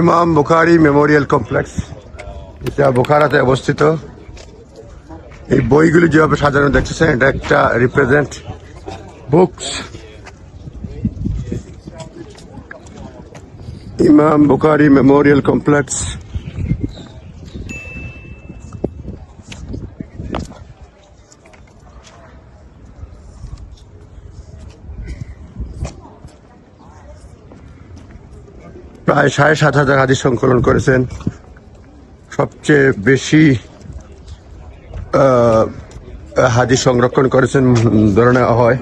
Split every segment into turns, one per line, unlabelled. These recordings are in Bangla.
ইমাম বুখারি মেমোরিয়াল কমপ্লেক্স এটা বোখারাতে অবস্থিত। এই বইগুলি যেভাবে সাজানো দেখতেছেন, এটা একটা রিপ্রেজেন্ট বুকস ইমাম বুখারি মেমোরিয়াল কমপ্লেক্স প্রায় সাড়ে সাত হাজার হাদিস সংকলন করেছেন। সবচেয়ে বেশি হাদিস সংরক্ষণ করেছেন ধরে নেওয়া হয়।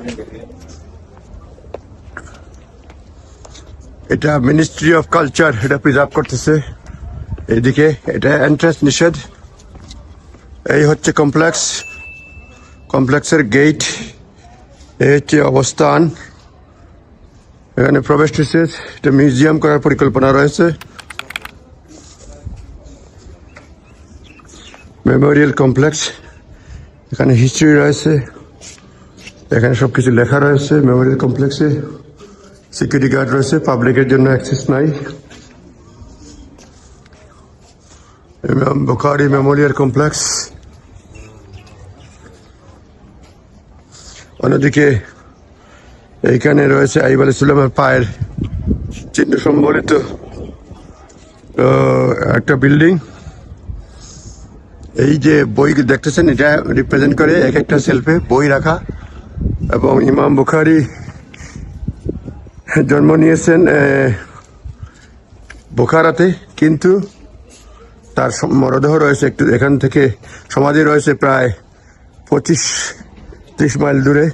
এটা মিনিস্ট্রি অফ কালচার এটা প্রিজার্ভ করতেছে। এইদিকে এটা এন্ট্রান্স নিষেধ। এই হচ্ছে কমপ্লেক্স কমপ্লেক্সের গেট এই হচ্ছে অবস্থান। এখানে প্রবেশ এটা মিউজিয়াম করার পরিকল্পনা রয়েছে। মেমোরিয়াল কমপ্লেক্স এখানে হিস্ট্রি রয়েছে। এখানে সবকিছু লেখা রয়েছে মেমোরিয়াল কমপ্লেক্সে সিকিউরিটি গার্ড রয়েছে পাবলিকের জন্য অ্যাক্সেস নাই। বুখারি মেমোরিয়াল কমপ্লেক্স অন্যদিকে এইখানে রয়েছে আইব আলাইসাল্লামের পায়ের চিহ্ন সম্বলিত একটা বিল্ডিং এই যে বই দেখতেছেন, এটা রিপ্রেজেন্ট করে এক একটা সেলফে বই রাখা। এবং ইমাম বুখারি জন্ম নিয়েছেন বোখারাতে। কিন্তু তার মরদেহ রয়েছে একটু এখান থেকে, সমাধি রয়েছে প্রায় পঁচিশ, ত্রিশ মাইল দূরে।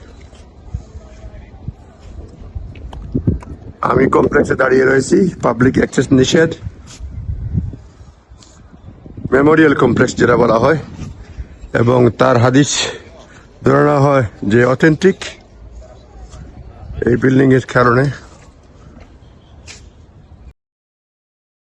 আমি কমপ্লেক্সে দাঁড়িয়ে রয়েছি পাবলিক অ্যাক্সেস নিষেধ মেমোরিয়াল কমপ্লেক্স যেটা বলা হয়, এবং তার হাদিস ধরে হয় যে অথেন্টিক এই বিল্ডিংয়ের কারণে।